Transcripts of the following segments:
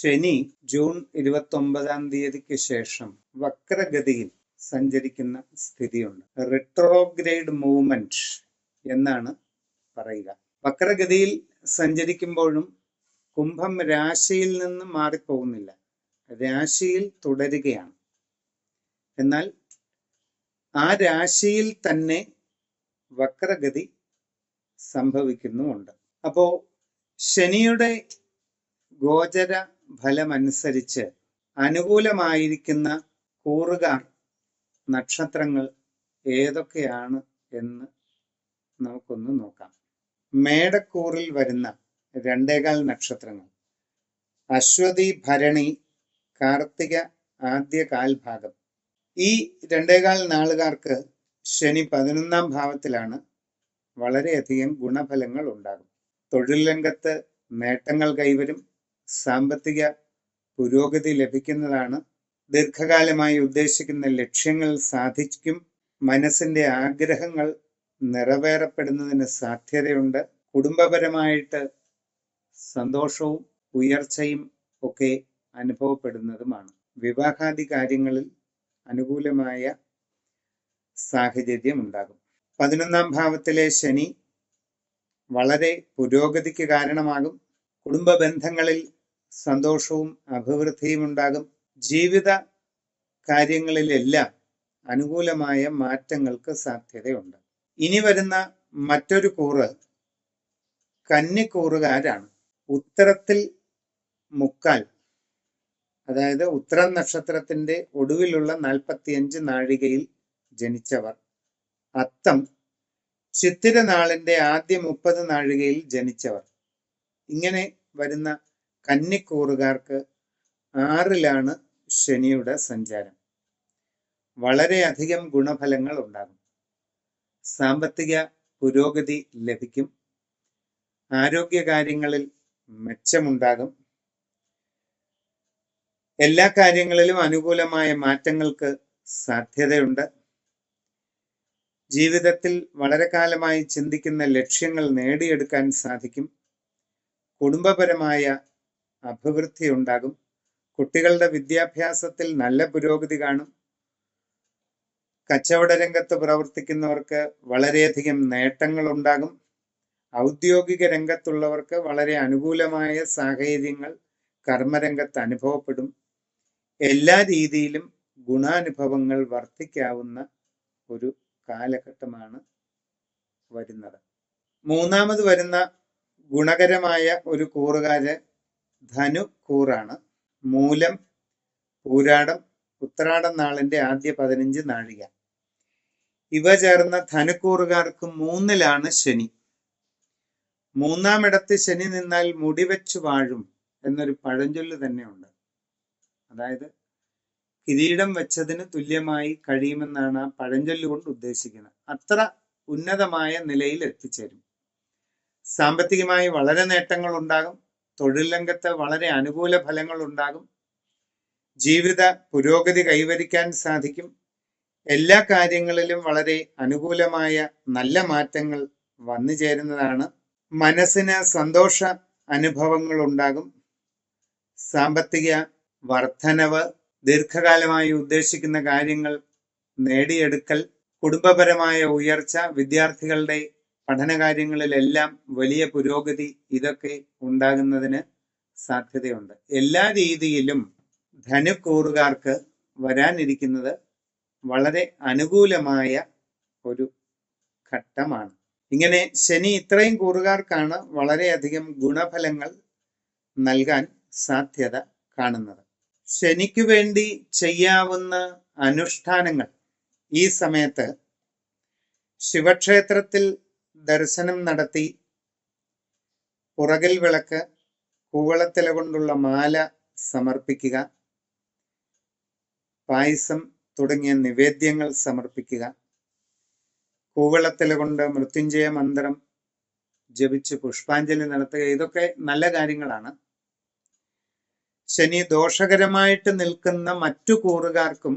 ശനി ജൂൺ ഇരുപത്തി ഒമ്പതാം തീയതിക്ക് ശേഷം വക്രഗതിയിൽ സഞ്ചരിക്കുന്ന സ്ഥിതിയുണ്ട്. റിട്രോഗ്രേഡ് മൂവ്മെന്റ് എന്നാണ് പറയുക. വക്രഗതിയിൽ സഞ്ചരിക്കുമ്പോഴും കുംഭം രാശിയിൽ നിന്ന് മാറിപ്പോകുന്നില്ല. രാശിയിൽ തുടരുകയാണ്. എന്നാൽ ആ രാശിയിൽ തന്നെ വക്രഗതി സംഭവിക്കുന്നുമുണ്ട്. അപ്പോ ശനിയുടെ ഗോചര ഫലമനുസരിച്ച് അനുകൂലമായിരിക്കുന്ന കൂറുകാർ നക്ഷത്രങ്ങൾ ഏതൊക്കെയാണ് എന്ന് നമുക്കൊന്ന് നോക്കാം. മേടക്കൂറിൽ വരുന്ന രണ്ടേകാൽ നക്ഷത്രങ്ങൾ. അശ്വതി ഭരണി കാർത്തിക ആദ്യ കാൽഭാഗം. ഈ രണ്ടേകാൽ നാളുകാർക്ക് ശനി പതിനൊന്നാം ഭാവത്തിലാണ് വളരെയധികം ഗുണഫലങ്ങൾ ഉണ്ടാകും. തൊഴിൽ രംഗത്ത് നേട്ടങ്ങൾ കൈവരും. സാമ്പത്തിക പുരോഗതി ലഭിക്കുന്നതാണ് ദീർഘകാലമായി ഉദ്ദേശിക്കുന്ന ലക്ഷ്യങ്ങൾ സാധിക്കും. മനസ്സിന്റെ ആഗ്രഹങ്ങൾ നിറവേറപ്പെടുന്നതിന് സാധ്യതയുണ്ട്. കുടുംബപരമായിട്ട് സന്തോഷവും ഉയർച്ചയും ഒക്കെ അനുഭവപ്പെടുന്നതുമാണ്. വിവാഹാദി കാര്യങ്ങളിൽ അനുകൂലമായ സാഹചര്യം ഉണ്ടാകും. പതിനൊന്നാം ഭാവത്തിലെ ശനി വളരെ പുരോഗതിക്ക് കാരണമാകും. കുടുംബ ബന്ധങ്ങളിൽ സന്തോഷവും അഭിവൃദ്ധിയും ഉണ്ടാകും. ജീവിത കാര്യങ്ങളിലെല്ലാം അനുകൂലമായ മാറ്റങ്ങൾക്ക് സാധ്യതയുണ്ട്. ഇനി വരുന്ന മറ്റൊരു കൂറ് കന്നിക്കൂറുകാരാണ്. ഉത്തരത്തിൽ മുക്കാൽ അതായത് ഉത്തരം നക്ഷത്രത്തിന്റെ ഒടുവിലുള്ള നാൽപ്പത്തിയഞ്ച് നാഴികയിൽ ജനിച്ചവർ. അത്തം ചിത്തിര നാളിന്റെ ആദ്യ മുപ്പത് നാഴികയിൽ ജനിച്ചവർ. ഇങ്ങനെ വരുന്ന കന്നിക്കൂറുകാർക്ക് ആറിലാണ് ശനിയുടെ സഞ്ചാരം. വളരെയധികം ഗുണഫലങ്ങൾ ഉണ്ടാകും. സാമ്പത്തിക പുരോഗതി ലഭിക്കും. ആരോഗ്യകാര്യങ്ങളിൽ മെച്ചമുണ്ടാകും. എല്ലാ കാര്യങ്ങളിലും അനുകൂലമായ മാറ്റങ്ങൾക്ക് സാധ്യതയുണ്ട്. ജീവിതത്തിൽ വളരെ കാലമായി ചിന്തിക്കുന്ന ലക്ഷ്യങ്ങൾ നേടിയെടുക്കാൻ സാധിക്കും. കുടുംബപരമായ അഭിവൃദ്ധി ഉണ്ടാകും കുട്ടികളുടെ വിദ്യാഭ്യാസത്തിൽ നല്ല പുരോഗതി കാണും. കച്ചവട രംഗത്ത് പ്രവർത്തിക്കുന്നവർക്ക് വളരെയധികം നേട്ടങ്ങൾ ഉണ്ടാകും ഔദ്യോഗിക രംഗത്തുള്ളവർക്ക് വളരെ അനുകൂലമായ സാഹചര്യങ്ങൾ കർമ്മരംഗത്ത് അനുഭവപ്പെടും. എല്ലാ രീതിയിലും ഗുണാനുഭവങ്ങൾ വർദ്ധിക്കാവുന്ന ഒരു കാലഘട്ടമാണ് വരുന്നത്. മൂന്നാമത് വരുന്ന ഗുണകരമായ ഒരു കൂറുകാര് ധനു കൂറാണ് മൂലം പൂരാടം ഉത്രാടം നാളിന്റെ ആദ്യ പതിനഞ്ച് നാഴിക. ഇവ ചേർന്ന ധനുക്കൂറുകാർക്ക് മൂന്നിലാണ് ശനി. മൂന്നാമിടത്ത് ശനി നിന്നാൽ മുടിവെച്ചു വാഴും എന്നൊരു പഴഞ്ചൊല്ല് തന്നെയുണ്ട്. അതായത് കിരീടം വെച്ചതിന് തുല്യമായി കഴിയുമെന്നാണ് ആ പഴഞ്ചൊല്ല് കൊണ്ട് ഉദ്ദേശിക്കുന്നത്. അത്ര ഉന്നതമായ നിലയിൽ എത്തിച്ചേരും. സാമ്പത്തികമായി വളരെ നേട്ടങ്ങൾ ഉണ്ടാകും തൊഴിൽ രംഗത്ത് വളരെ അനുകൂല ഫലങ്ങൾ ഉണ്ടാകും ജീവിത പുരോഗതി കൈവരിക്കാൻ സാധിക്കും. എല്ലാ കാര്യങ്ങളിലും വളരെ അനുകൂലമായ നല്ല മാറ്റങ്ങൾ വന്നു ചേരുന്നതാണ്. മനസ്സിന് സന്തോഷ അനുഭവങ്ങൾ ഉണ്ടാകും. സാമ്പത്തിക വർധനവ് ദീർഘകാലമായി ഉദ്ദേശിക്കുന്ന കാര്യങ്ങൾ നേടിയെടുക്കൽ കുടുംബപരമായ ഉയർച്ച വിദ്യാർത്ഥികളുടെ പഠനകാര്യങ്ങളിലെല്ലാം വലിയ പുരോഗതി ഇതൊക്കെ ഉണ്ടാകുന്നതിന് സാധ്യതയുണ്ട്. എല്ലാ രീതിയിലും ധനുക്കൂറുകാർക്ക് വരാനിരിക്കുന്നത് വളരെ അനുകൂലമായ ഒരു ഘട്ടമാണ്. ഇങ്ങനെ ശനി ഇത്രയും കൂറുകാർക്കാണ് വളരെയധികം ഗുണഫലങ്ങൾ നൽകാൻ സാധ്യത കാണുന്നത്. ശനിക്ക് വേണ്ടി ചെയ്യാവുന്ന അനുഷ്ഠാനങ്ങൾ ഈ സമയത്ത് ശിവക്ഷേത്രത്തിൽ ദർശനം നടത്തി പുറകിൽ വിളക്ക് കൂവളത്തില കൊണ്ടുള്ള മാല സമർപ്പിക്കുക പായസം തുടങ്ങിയ നിവേദ്യങ്ങൾ സമർപ്പിക്കുക കൂവളത്തില കൊണ്ട് മൃത്യുഞ്ജയ മന്ത്രം ജപിച്ച് പുഷ്പാഞ്ജലി നടത്തുക ഇതൊക്കെ നല്ല കാര്യങ്ങളാണ്. ശനി ദോഷകരമായിട്ട് നിൽക്കുന്ന മറ്റു കൂറുകാർക്കും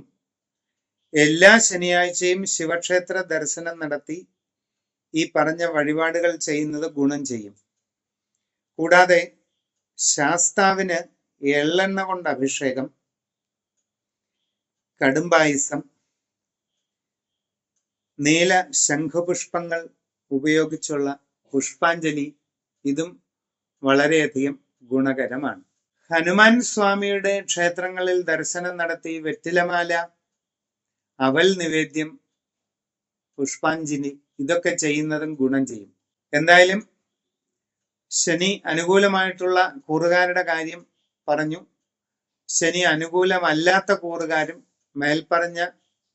എല്ലാ ശനിയാഴ്ചയും ശിവക്ഷേത്ര ദർശനം നടത്തി ഈ പറഞ്ഞ വഴിപാടുകൾ ചെയ്യുന്നത് ഗുണം ചെയ്യും. കൂടാതെ ശാസ്താവിന് എള്ളെണ്ണ കൊണ്ട് അഭിഷേകം കടുംബായുസം നീല ശംഖുപുഷ്പങ്ങൾ ഉപയോഗിച്ചുള്ള പുഷ്പാഞ്ജലി ഇതും വളരെയധികം ഗുണകരമാണ്. ഹനുമാൻ സ്വാമിയുടെ ക്ഷേത്രങ്ങളിൽ ദർശനം നടത്തി വെറ്റിലമാല അവൽ നിവേദ്യം പുഷ്പാഞ്ജലി ഇതൊക്കെ ചെയ്യുന്നതും ഗുണം ചെയ്യും. എന്തായാലും ശനി അനുകൂലമായിട്ടുള്ള കൂറുകാരുടെ കാര്യം പറഞ്ഞു. ശനി അനുകൂലമല്ലാത്ത കൂറുകാരും മേൽപ്പറഞ്ഞ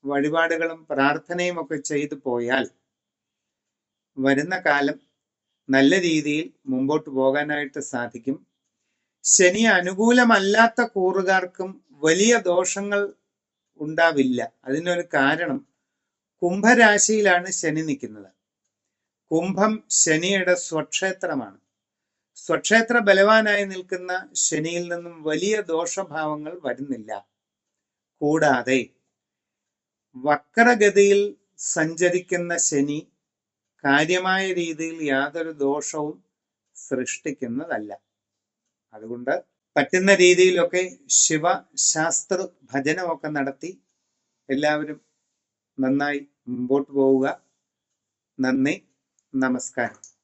വഴിപാടുകളും പ്രാർത്ഥനയും ഒക്കെ ചെയ്തു പോയാൽ വരുന്ന കാലം നല്ല രീതിയിൽ മുമ്പോട്ട് പോകാനായിട്ട് സാധിക്കും. ശനി അനുകൂലമല്ലാത്ത കൂറുകാർക്കും വലിയ ദോഷങ്ങൾ ഉണ്ടാവില്ല. അതിനൊരു കാരണം കുംഭരാശിയിലാണ് ശനി നിൽക്കുന്നത്. കുംഭം ശനിയുടെ സ്വക്ഷേത്രമാണ്. സ്വക്ഷേത്ര ബലവാനായി നിൽക്കുന്ന ശനിയിൽ നിന്നും വലിയ ദോഷഭാവങ്ങൾ വരുന്നില്ല. കൂടാതെ വക്രഗതിയിൽ സഞ്ചരിക്കുന്ന ശനി കാര്യമായ രീതിയിൽ യാതൊരു ദോഷവും സൃഷ്ടിക്കുന്നതല്ല. അതുകൊണ്ട് പറ്റുന്ന രീതിയിലൊക്കെ ശിവശാസ്ത്ര ഭജനമൊക്കെ നടത്തി എല്ലാവരും നന്നായി മുമ്പോട്ട് പോവുക. നന്ദി. നമസ്കാരം.